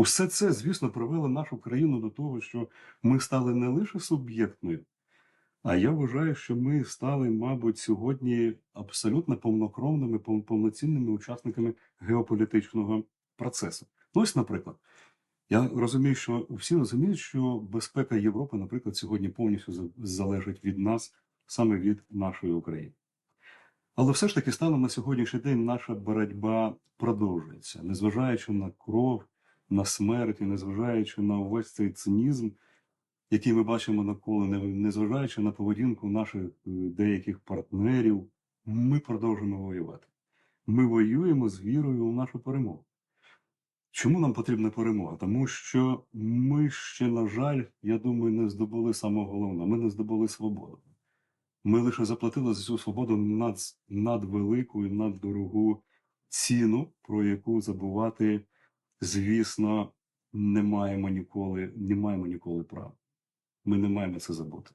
Усе це, звісно, привело нашу країну до того, що ми стали не лише суб'єктною, а я вважаю, що ми стали, мабуть, сьогодні абсолютно повнокровними, повноцінними учасниками геополітичного процесу. Ну, ось, наприклад, я розумію, що всі розуміють, що безпека Європи, наприклад, сьогодні повністю залежить від нас, саме від нашої України. Але все ж таки станом на сьогоднішній день наша боротьба продовжується, незважаючи на кров, на смерть, і незважаючи на увесь цей цинізм, який ми бачимо навколо, незважаючи на поведінку наших е, деяких партнерів, ми продовжуємо воювати. Ми воюємо з вірою у нашу перемогу. Чому нам потрібна перемога? Тому що ми ще, на жаль, я думаю, не здобули самого головного. Ми не здобули свободу. Ми лише заплатили за цю свободу над, надвелику і наддорогу ціну, про яку забувати, звісно, не маємо ніколи, не маємо ніколи права. Ми не маємо це забути.